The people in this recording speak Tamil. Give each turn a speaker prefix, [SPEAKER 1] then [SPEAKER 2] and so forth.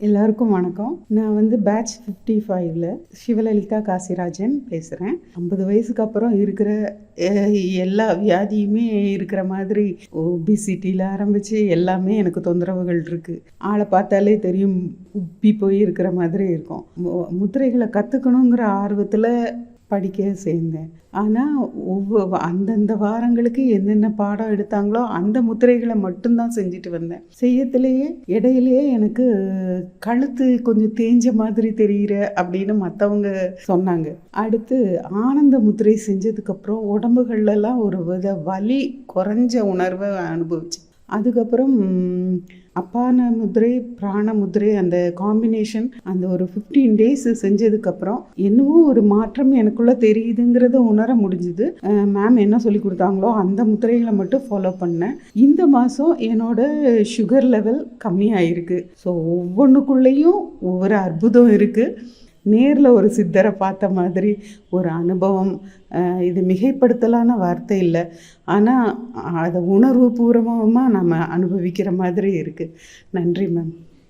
[SPEAKER 1] எல்லாருக்கும் வணக்கம். நான் வந்து பேட்ச் ஃபிஃப்டி ஃபைவ்ல சிவலலிதா காசிராஜன் பேசுகிறேன் ஐம்பது வயசுக்கு அப்புறம் இருக்கிற எல்லா வியாதியுமே இருக்கிற மாதிரி ஒபிசிட்டியில் ஆரம்பித்து எல்லாமே எனக்கு தொந்தரவுகள் இருக்குது ஆளை பார்த்தாலே தெரியும் உப்பி போய் இருக்கிற மாதிரி இருக்கும். மு- முத்திரைகளை கற்றுக்கணுங்கிற ஆர்வத்தில் படிக்க சேர்ந்தேன். ஆனால் ஒவ்வொரு அந்தந்த வாரங்களுக்கு என்னென்ன பாடம் எடுத்தாங்களோ அந்த முத்திரைகளை மட்டும்தான் செஞ்சுட்டு வந்தேன். செய்யத்திலேயே இடையிலேயே எனக்கு கழுத்து கொஞ்சம் தேஞ்ச மாதிரி தெரிகிற அப்படின்னு மற்றவங்க சொன்னாங்க. அடுத்து ஆனந்த முத்திரை செஞ்சதுக்கப்புறம் உடம்புகள்லாம் ஒரு வித வலி குறைஞ்ச உணர்வை அனுபவிச்சேன். அதுக்கப்புறம் அப்பான முதிரை பிராண முதிரை அந்த காம்பினேஷன் அந்த ஒரு ஃபிஃப்டீன் டேஸ் செஞ்சதுக்கப்புறம் என்னவோ ஒரு மாற்றம் எனக்குள்ளே தெரியுதுங்கிறத உணர முடிஞ்சுது. மேம் என்ன சொல்லி கொடுத்தாங்களோ அந்த முத்திரைகளை மட்டும் ஃபாலோ பண்ணேன். இந்த மாதம் என்னோட சுகர் லெவல் கம்மியாயிருக்கு. ஸோ ஒவ்வொன்றுக்குள்ளேயும் ஒவ்வொரு அற்புதம் இருக்குது நேரில் ஒரு சித்தரை பார்த்த மாதிரி ஒரு அனுபவம் இது மிகைப்படுத்தலான வார்த்தை இல்லை. ஆனால் அதை உணர்வு பூர்வமாக நம்ம அனுபவிக்கிற மாதிரி இருக்குது நன்றி மேம்.